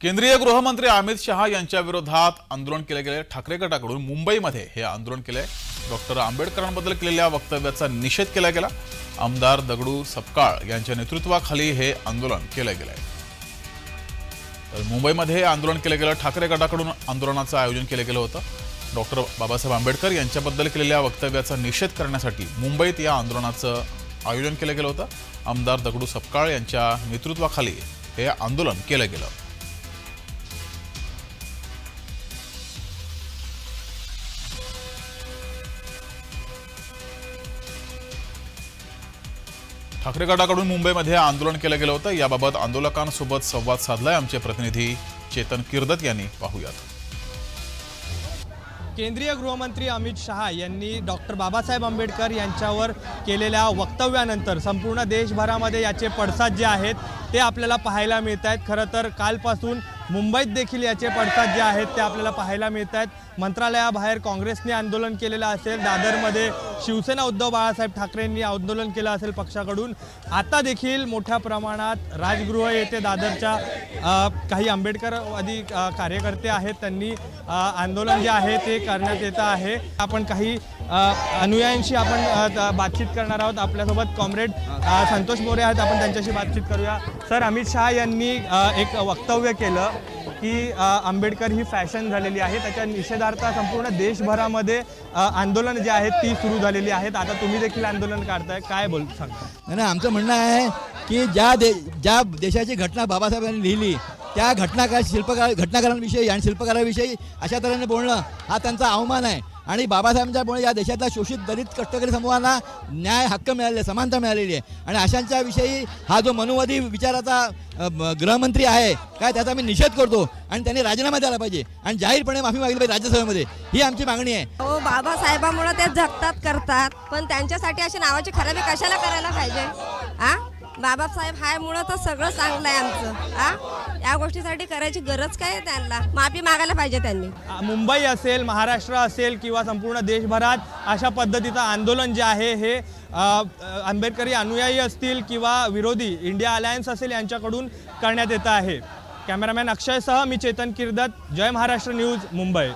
केंद्रीय गृहमंत्री अमित शहा यांच्या विरोधात आंदोलन केले गेले. ठाकरे गटाकडून मुंबईमध्ये हे आंदोलन केले. डॉक्टर आंबेडकरांबद्दल केलेल्या वक्तव्याचा निषेध केला गेला. आमदार दगडू सपकाळ यांच्या नेतृत्वाखाली हे आंदोलन केलं गेलंय तर मुंबईमध्ये हे आंदोलन केलं गेलं. ठाकरे गटाकडून आंदोलनाचं आयोजन केलं गेलं होतं. डॉक्टर बाबासाहेब आंबेडकर यांच्याबद्दल केलेल्या वक्तव्याचा निषेध करण्यासाठी मुंबईत या आंदोलनाचं आयोजन केलं गेलं होतं. आमदार दगडू सपकाळ यांच्या नेतृत्वाखाली हे आंदोलन केलं गेलं. ठाकरे गटाकडून मुंबईमध्ये आंदोलन केलं गेलं होतं. याबाबत आंदोलकांसोबत संवाद साधलाय आमचे प्रतिनिधी चेतन किर्दत यांनी. पाहूयात. केंद्रीय गृहमंत्री अमित शहा यांनी डॉक्टर बाबासाहेब आंबेडकर यांच्यावर केलेल्या वक्तव्यानंतर संपूर्ण देशभरामध्ये याचे पडसाद जे आहेत ते आपल्याला पाहायला मिळत आहेत. खरं तर कालपासून मुंबईत देखील याचे पडसाद जे आहेत ते आपल्याला पाहायला मिळत आहेत. मंत्रालयाबाहेर काँग्रेसने आंदोलन केलेलं असेल दादरमध्ये शिवसेना उद्धव बाळासाहेब ठाकरेंनी आंदोलन केलं असेल पक्षाकडून आता देखील मोठ्या प्रमाणात राजगृह येथे दादरच्या काही आंबेडकरवादी कार्यकर्ते आहेत त्यांनी आंदोलन जे आहे ते करण्यात येतं आहे. आपण काही अनुयायांशी आपण बातचीत करणार आहोत. आपल्यासोबत कॉम्रेड संतोष मोरे आहेत. आपण त्यांच्याशी बातचीत करूया. सर अमित शहा यांनी एक वक्तव्य केलं. की आंबेडकर ही फॅशन झालेली आहे. त्याच्या निषेधार्थ संपूर्ण देशभरामध्ये आंदोलन जे आहेत ती सुरू झालेली आहेत. आता तुम्ही देखील आंदोलन काढताय. काय बोल सांगता नाही, आमचं म्हणणं आहे की ज्या दे ज्या देशाची घटना बाबासाहेबांनी लिहिली त्या घटनाकार शिल्पकार घटनाकारांविषयी आणि शिल्पकाराविषयी अशा तऱ्हेने बोलणं हा त्यांचा अवमान आहे. आणि बाबासाहेबांच्यामुळे या देशातल्या शोषित दलित कष्टकरी समूहांना न्याय हक्क मिळाले समानता मिळालेली आहे. आणि अशांच्या विषयी हा जो मनुवादी विचाराचा गृहमंत्री आहे काय त्याचा मी निषेध करतो आणि त्यांनी राजीनामा द्यायला पाहिजे आणि जाहीरपणे माफी मागितली पाहिजे राज्यसभेमध्ये. ही आमची मागणी आहे. हो बाबासाहेबांमुळे ते झगतात करतात पण त्यांच्यासाठी अशी नावाची खराबी कशाला करायला पाहिजे? आ? बाबासाहेब हायमुळं तर सगळं चांगलं आहे आमचं. आ? या गोष्टीसाठी करायची गरज काय आहे त्यांना? माफी मागायला पाहिजे त्यांनी. मुंबई असेल महाराष्ट्र असेल किंवा संपूर्ण देशभरात अशा पद्धतीचं आंदोलन जे आहे हे आंबेडकरी अनुयायी असतील किंवा विरोधी इंडिया अलायन्स असेल यांच्याकडून करण्यात येतं आहे. कॅमेरामॅन अक्षयसह मी चेतन किर्दत जय महाराष्ट्र न्यूज मुंबई.